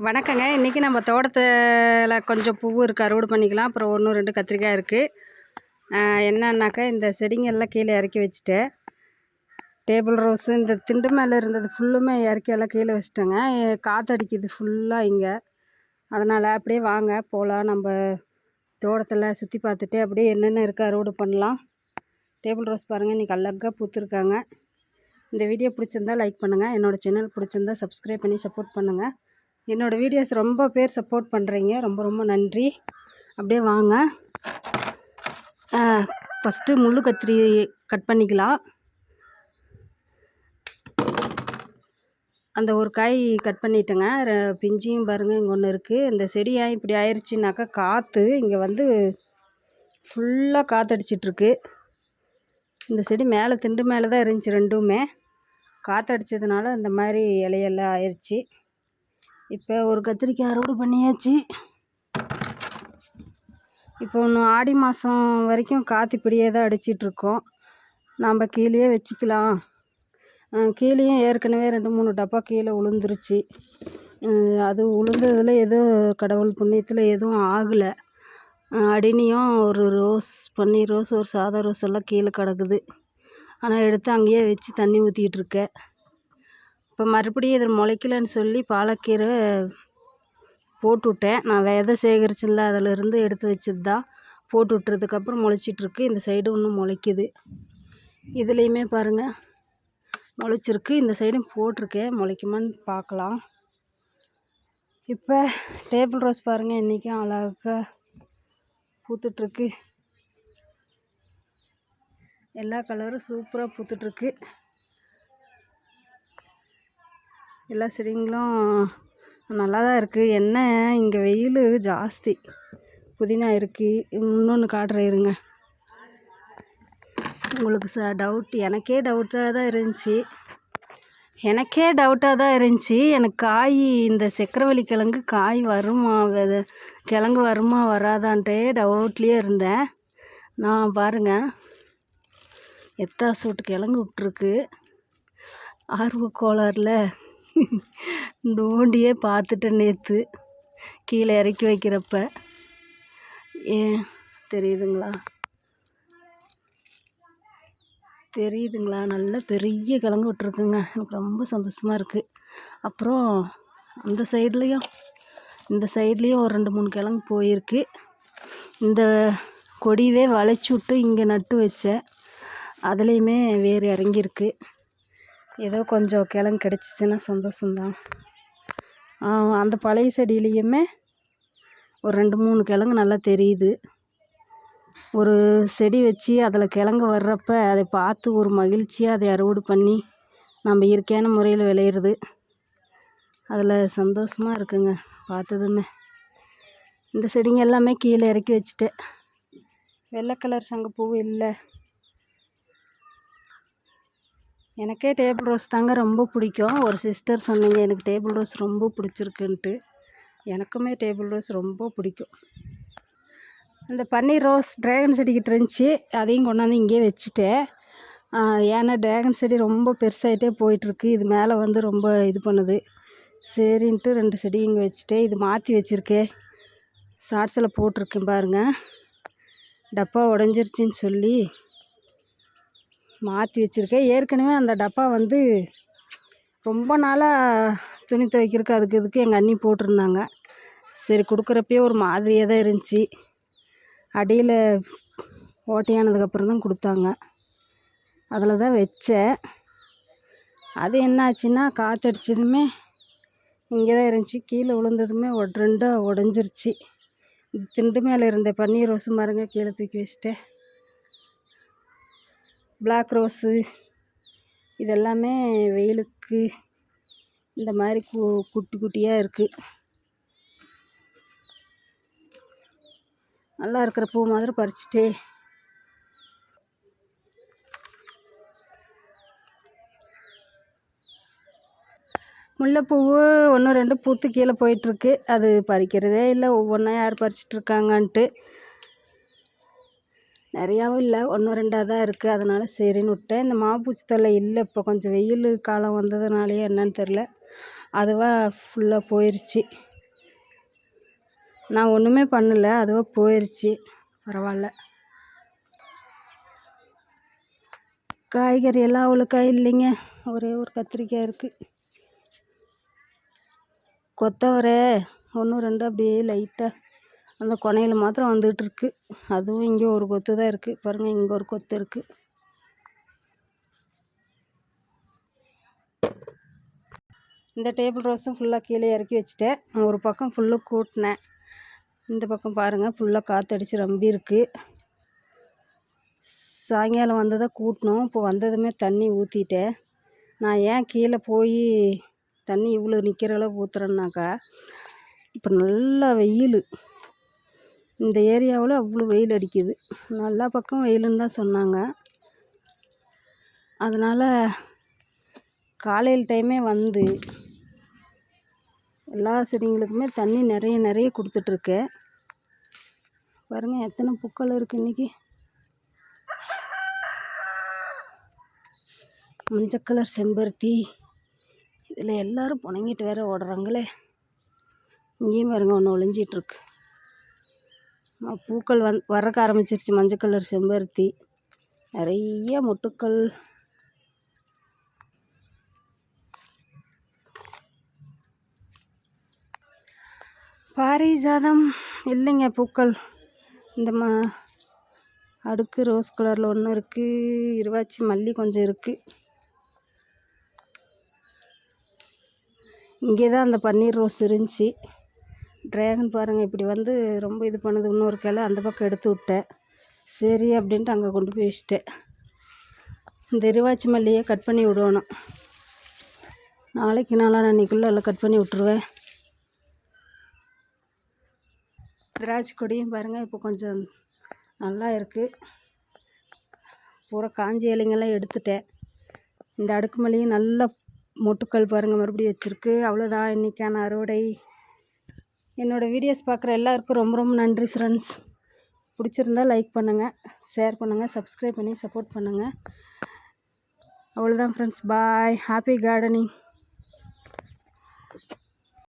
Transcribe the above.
வணக்கங்க. இன்றைக்கி நம்ம தோட்டத்தில் கொஞ்சம் பூ இருக்குது அறுவடை பண்ணிக்கலாம். அப்புறம் ஒன்று ரெண்டு கத்திரிக்காய் இருக்குது என்னன்னாக்கா இந்த செடிங்கெல்லாம் கீழே இறக்கி வச்சுட்டேன். டேபிள் ரோஸு இந்த திண்டு மேலே இருந்தது ஃபுல்லுமே இறக்கி எல்லாம் கீழே வச்சுட்டேங்க. காற்றடிக்குது ஃபுல்லாக இங்கே. அதனால் அப்படியே வாங்க போகலாம் நம்ம தோட்டத்தில் சுற்றி பார்த்துட்டு அப்படியே என்னென்ன இருக்குது அறுவடை பண்ணலாம். டேபிள் ரோஸ் பாருங்கள் இன்றைக்கி அழகாக பூத்துருக்காங்க. இந்த வீடியோ பிடிச்சிருந்தா லைக் பண்ணுங்கள் என்னோடய சேனல் பிடிச்சிருந்தா சப்ஸ்கிரைப் பண்ணி சப்போர்ட் பண்ணுங்கள் என்னோடய வீடியோஸ் ரொம்ப பேர் சப்போர்ட் பண்ணுறீங்க ரொம்ப ரொம்ப நன்றி. அப்படியே வாங்க. ஃபஸ்ட்டு முள்ளு கத்திரி கட் பண்ணிக்கலாம். அந்த ஒரு காய் கட் பண்ணிட்டேங்க. பிஞ்சியும் பாருங்கள் இங்கே ஒன்று இருக்குது இந்த செடி ஏன் இப்படி ஆயிடுச்சுனாக்கா காற்று இங்கே வந்து ஃபுல்லாக காற்றடிச்சிட்ருக்கு இந்த செடி மேலே திண்டு மேலே தான் இருந்துச்சு ரெண்டுமே. காற்றடிச்சதுனால இந்த மாதிரி இலையெல்லாம் ஆயிடுச்சு இப்போ ஒரு கத்திரிக்காய் அறுவடை பண்ணியாச்சு. இப்போ இன்னும் ஆடி மாதம் வரைக்கும் காற்று இப்படியே தான் அடிச்சிட்ருக்கோம் நம்ம கீழேயே வச்சுக்கலாம். கீழேயும் ஏற்கனவே ரெண்டு மூணு டப்பா கீழே உளுந்துருச்சு. அது உளுந்ததில் எதுவும் கடவுள் புண்ணியத்தில் எதுவும் ஆகலை. அடினியும் ஒரு ரோஸ் பன்னீர் ரோஸ் ஒரு சாதா ரோஸ் எல்லாம் கீழே கிடக்குது. ஆனால் எடுத்து அங்கேயே வச்சு தண்ணி ஊற்றிக்கிட்டு இருக்கேன். இப்போ மறுபடியும் இது முளைக்கலன்னு சொல்லி பாலக்கீரை போட்டு விட்டேன் நான் விதை சேகரிச்சில்ல அதிலிருந்து எடுத்து வச்சது தான் போட்டு விட்டுறதுக்கப்புறம் முளைச்சிட்ருக்கு இந்த சைடு இன்னும் முளைக்குது. இதுலேயுமே பாருங்கள் முளைச்சிருக்கு. இந்த சைடும் போட்டிருக்கேன். முளைக்குமான்னு பார்க்கலாம். இப்போ டேபிள் ரோஸ் பாருங்கள் இன்றைக்கும் அழகாக பூத்துட்ருக்கு எல்லா கலரும் சூப்பராக பூத்துட்ருக்கு எல்லா செடிங்களும் நல்லா தான் இருக்குது என்ன இங்கே வெயில் ஜாஸ்தி. புதினா இருக்குது இன்னொன்று காட்டுறேன் இருங்க. உங்களுக்கு ச டவுட் எனக்கே டவுட்டாக தான் இருந்துச்சு. எனக்கே டவுட்டாக தான் இருந்துச்சு. எனக்கு காய் இந்த சக்கரவள்ளி கிழங்கு காய் வருமா வெத கிழங்கு வருமா வராதான்ட்டே டவுட்லேயே இருந்தேன். நான் பாருங்கள் எத்தா சூட்டு கிழங்கு விட்ருக்கு ஆர்வ கோளாறில் நோண்டியே பார்த்துட்டேன் நேற்று கீழே இறக்கி வைக்கிறப்ப. ஏன்? தெரியுதுங்களா? தெரியுதுங்களா? நல்ல பெரிய கிழங்கு விட்டுருக்குங்க. எனக்கு ரொம்ப சந்தோஷமாக இருக்குது அப்புறம் அந்த சைட்லேயும் இந்த சைட்லேயும் ஒரு ரெண்டு மூணு கிழங்கு போயிருக்கு. இந்த கொடியவே வளைச்சி விட்டு இங்கே நட்டு வச்சேன். அதுலேயுமே வேர் இறங்கியிருக்கு. ஏதோ கொஞ்சம் கிழங்கு கிடச்சிச்சின்னா சந்தோஷம்தான். ஆ, அந்த பழைய செடியிலையுமே ஒரு ரெண்டு மூணு கிழங்கு நல்லா தெரியுது. ஒரு செடி வச்சு அதில் கிழங்கு வர்றப்ப அதை பார்த்து ஒரு மகிழ்ச்சியாக அதை அறுவடை பண்ணி நம்ம இயற்கையான முறையில் விளையிறது. அதில் சந்தோஷமாக இருக்குங்க பார்த்ததுமே. இந்த செடிங்க எல்லாமே கீழே இறக்கி வச்சுட்டேன். வெள்ளை கலர் சங்கப்பூவும் இல்லை. எனக்கே டேபிள் ரோஸ் தாங்க ரொம்ப பிடிக்கும். ஒரு சிஸ்டர் சொன்னீங்க எனக்கு டேபிள் ரோஸ் ரொம்ப பிடிச்சிருக்குன்ட்டு. எனக்குமே டேபிள் ரோஸ் ரொம்ப பிடிக்கும். இந்த பன்னீர் ரோஸ் ட்ராகன் செடிக்கிட்டு இருந்துச்சு. அதையும் கொண்டாந்து இங்கேயே வச்சுட்டேன். ஏன்னா ட்ராகன் செடி ரொம்ப பெருசாகிட்டே போயிட்டுருக்கு. இது மேலே வந்து ரொம்ப இது பண்ணுது. சரின்ட்டு ரெண்டு செடி இங்கே வச்சுட்டேன். இது மாற்றி வச்சுருக்கேன். ஷார்ட்ஸில் போட்டிருக்கேன் பாருங்கள் டப்பா உடஞ்சிருச்சின்னு சொல்லி. மாற்றி வச்சுருக்கேன். ஏற்கனவே அந்த டப்பா வந்து ரொம்ப நாளாக துணி துவைக்கிறதுக்கு அதுக்கு இதுக்கு எங்கள் அண்ணி போட்டிருந்தாங்க. சரி கொடுக்குறப்பயே ஒரு மாதிரியாக தான் இருந்துச்சு. அடியில் ஓட்டையானதுக்கப்புறம் தான் கொடுத்தாங்க. அதில் தான் வச்சேன். அது என்னாச்சுன்னா காற்றடிச்சதுமே இங்கே தான் இருந்துச்சு. கீழே விழுந்ததுமே ஒட் ரெண்டாக உடஞ்சிருச்சு. திண்டு மேலே இருந்த பன்னீர் ரோஸ் மரங்க கீழே தூக்கி வச்சுட்டேன். பிளாக் ரோஸு இதெல்லாமே வெயிலுக்கு இந்த மாதிரி கு குட்டி குட்டியாக இருக்குது நல்லா இருக்கிற பூ மாதிரி பறிச்சுட்டே. முல்லைப்பூவு ஒன்று ரெண்டு பூத்து கீழே போயிட்டுருக்கு அது பறிக்கிறதே இல்லை ஒவ்வொன்றா யார் பறிச்சிட்ருக்காங்கன்ட்டு நிறையாவும் இல்லை. ஒன்று ரெண்டாக தான் இருக்குது அதனால் சரின்னு விட்டேன். இந்த மாப்பூச்சி தொல்லை இல்லை. இப்போ கொஞ்சம் வெயில் காலம் வந்ததுனாலயே என்னன்னு தெரில அதுவாக ஃபுல்லாக போயிடுச்சு நான் ஒன்றுமே பண்ணல. அதுவாக போயிடுச்சு பரவாயில்ல. காய்கறி எல்லாம் அவ்வளோக்கா இல்லைங்க. ஒரே ஒரு கத்திரிக்காய் இருக்குது கொத்தவரை ஒன்று ரெண்டு அப்படியே லைட்டாக அந்த கொனையில் மாத்திரம் வந்துகிட்ருக்கு. அதுவும் இங்கே ஒரு கொத்து தான் இருக்குது பாருங்கள் இங்கே ஒரு கொத்து இருக்குது இந்த டேபிள் ரோஸும் ஃபுல்லாக கீழே இறக்கி வச்சுட்டேன். ஒரு பக்கம் ஃபுல்லாக கூட்டினேன். இந்த பக்கம் பாருங்கள் ஃபுல்லாக காற்றடிச்சு ரம்பி இருக்குது சாயங்காலம் வந்ததை கூட்டினோம். இப்போ வந்ததுமே தண்ணி ஊற்றிட்டேன் நான் ஏன் கீழே போய் தண்ணி இவ்வளோ நிற்கிற அளவு ஊற்றுறேன்னாக்கா இப்போ நல்லா வெயில். இந்த ஏரியாவில் அவ்வளோ வெயில் அடிக்குது. எல்லா பக்கம் வெயிலுன்னு தான் சொன்னாங்க. அதனால் காலையில் டைமே வந்து எல்லா செடிங்களுக்குமே தண்ணி நிறைய நிறைய கொடுத்துட்ருக்கேன் பாருங்கள் எத்தனை பூக்கள் இருக்குது இன்றைக்கி மஞ்சள் கலர் செம்பருத்தி. இதில் எல்லோரும் புணங்கிட்டு வேற ஓடுறாங்களே. இங்கேயும் பாருங்க ஒன்று ஒளிஞ்சிட்ருக்கு. பூக்கள் வந் வரக்க ஆரம்பிச்சிருச்சு. மஞ்சள் கலர் செம்பருத்தி நிறைய மொட்டுக்கள். பாரிஜாதம் இல்லைங்க பூக்கள். இந்த மா அடுக்கு ரோஸ் கலரில் ஒன்று இருக்குது இருவாச்சி மல்லி கொஞ்சம் இருக்குது இங்கே தான் அந்த பன்னீர் ரோஸ் இருந்துச்சு. ட்ராகன் பாருங்கள் இப்படி வந்து ரொம்ப இது பண்ணுது. இன்னொரு கிளை அந்த பக்கம் எடுத்து விட்டேன். சரி அப்படின்ட்டு அங்கே கொண்டு போய் வச்சிட்டேன். இந்த இருவாச்சி மல்லியை கட் பண்ணி விடணும். நாளைக்கு நாளான்னைக்குள்ளே எல்லாம் கட் பண்ணி விட்ருவேன் திராட்சை கொடியும் பாருங்கள் இப்போ கொஞ்சம் நல்லா இருக்குது பூரா காஞ்சி இலைங்கெல்லாம் எடுத்துட்டேன். இந்த அடுக்கு மல்லியும் நல்லா மொட்டுக்கள் பாருங்கள் மறுபடியும் வச்சுருக்கு. அவ்வளோதான் இன்றைக்கான அறுவடை. என்னோடய வீடியோஸ் பார்க்குற எல்லாருக்கும் ரொம்ப ரொம்ப நன்றி ஃப்ரெண்ட்ஸ் பிடிச்சிருந்தா லைக் பண்ணுங்கள் ஷேர் பண்ணுங்கள் சப்ஸ்கிரைப் பண்ணி சப்போர்ட் பண்ணுங்கள் அவ்வளோதான் ஃப்ரெண்ட்ஸ் பாய் ஹாப்பி கார்டனிங்